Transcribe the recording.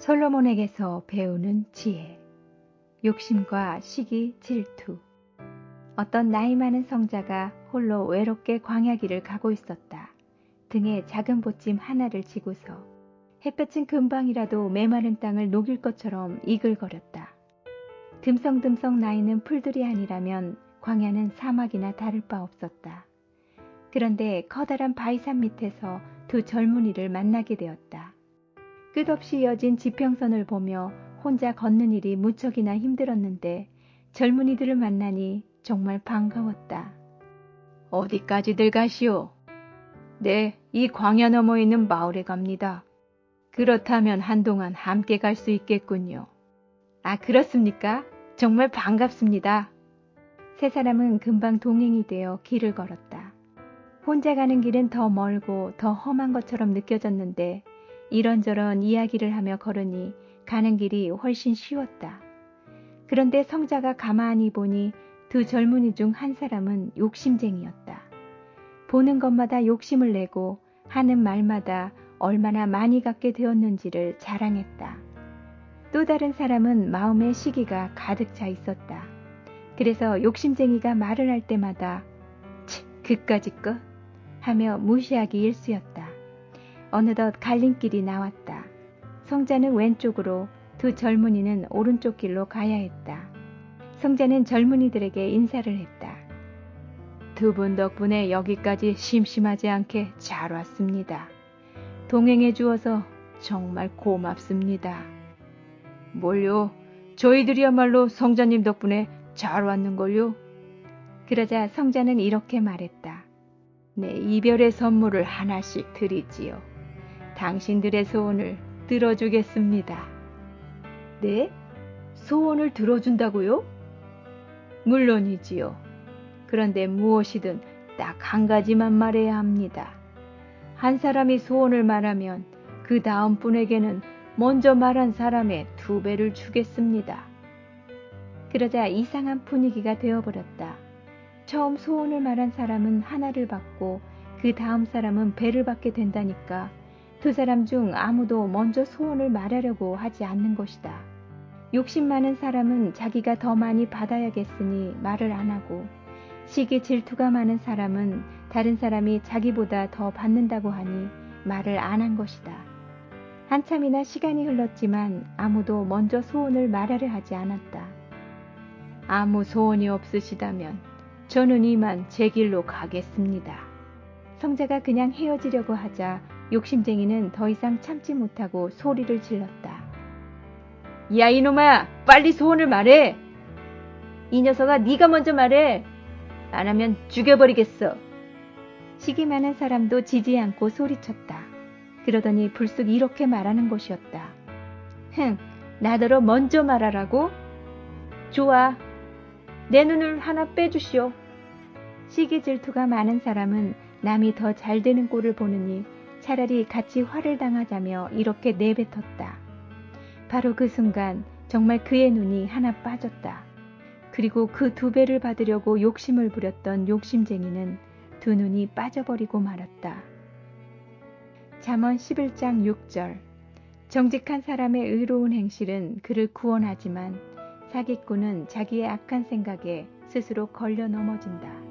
솔로몬에게서 배우는 지혜. 욕심과 시기, 질투. 어떤 나이 많은 성자가 홀로 외롭게 광야길을 가고 있었다. 등에 작은 보찜 하나를 지고서 햇볕은 금방이라도 메마른 땅을 녹일 것처럼 이글거렸다. 듬성듬성 나이는 풀들이 아니라면 광야는 사막이나 다를 바 없었다. 그런데 커다란 바위산 밑에서 두 젊은이를 만나게 되었다. 끝없이 이어진 지평선을 보며 혼자 걷는 일이 무척이나 힘들었는데 젊은이들을 만나니 정말 반가웠다. 어디까지들 가시오? 네, 이 광야 너머 있는 마을에 갑니다. 그렇다면 한동안 함께 갈 수 있겠군요. 아, 그렇습니까? 정말 반갑습니다. 세 사람은 금방 동행이 되어 길을 걸었다. 혼자 가는 길은 더 멀고 더 험한 것처럼 느껴졌는데 이런저런 이야기를 하며 걸으니 가는 길이 훨씬 쉬웠다. 그런데 성자가 가만히 보니 두 젊은이 중 한 사람은 욕심쟁이였다. 보는 것마다 욕심을 내고 하는 말마다 얼마나 많이 갖게 되었는지를 자랑했다. 또 다른 사람은 마음의 시기가 가득 차 있었다. 그래서 욕심쟁이가 말을 할 때마다 치, 그까짓 것? 하며 무시하기 일쑤였다. 어느덧 갈림길이 나왔다. 성자는 왼쪽으로 두 젊은이는 오른쪽 길로 가야 했다. 성자는 젊은이들에게 인사를 했다. 두 분 덕분에 여기까지 심심하지 않게 잘 왔습니다. 동행해 주어서 정말 고맙습니다. 뭘요? 저희들이야말로 성자님 덕분에 잘 왔는걸요? 그러자 성자는 이렇게 말했다. 네, 이별의 선물을 하나씩 드리지요. 당신들의 소원을 들어주겠습니다. 네? 소원을 들어준다고요? 물론이지요. 그런데 무엇이든 딱 한 가지만 말해야 합니다. 한 사람이 소원을 말하면 그 다음 분에게는 먼저 말한 사람의 두 배를 주겠습니다. 그러자 이상한 분위기가 되어버렸다. 처음 소원을 말한 사람은 하나를 받고 그 다음 사람은 배를 받게 된다니까 두 사람 중 아무도 먼저 소원을 말하려고 하지 않는 것이다. 욕심 많은 사람은 자기가 더 많이 받아야겠으니 말을 안 하고 시기 질투가 많은 사람은 다른 사람이 자기보다 더 받는다고 하니 말을 안 한 것이다. 한참이나 시간이 흘렀지만 아무도 먼저 소원을 말하려 하지 않았다. 아무 소원이 없으시다면 저는 이만 제 길로 가겠습니다. 성자가 그냥 헤어지려고 하자 욕심쟁이는 더 이상 참지 못하고 소리를 질렀다. 야 이놈아 빨리 소원을 말해. 이 녀석아 네가 먼저 말해. 안 하면 죽여버리겠어. 시기 많은 사람도 지지 않고 소리쳤다. 그러더니 불쑥 이렇게 말하는 것이었다. 흥, 나더러 먼저 말하라고? 좋아. 내 눈을 하나 빼주시오. 시기 질투가 많은 사람은 남이 더 잘 되는 꼴을 보느니 차라리 같이 화를 당하자며 이렇게 내뱉었다. 바로 그 순간 정말 그의 눈이 하나 빠졌다. 그리고 그 두 배를 받으려고 욕심을 부렸던 욕심쟁이는 두 눈이 빠져버리고 말았다. 잠언 11장 6절 정직한 사람의 의로운 행실은 그를 구원하지만 사기꾼은 자기의 악한 생각에 스스로 걸려 넘어진다.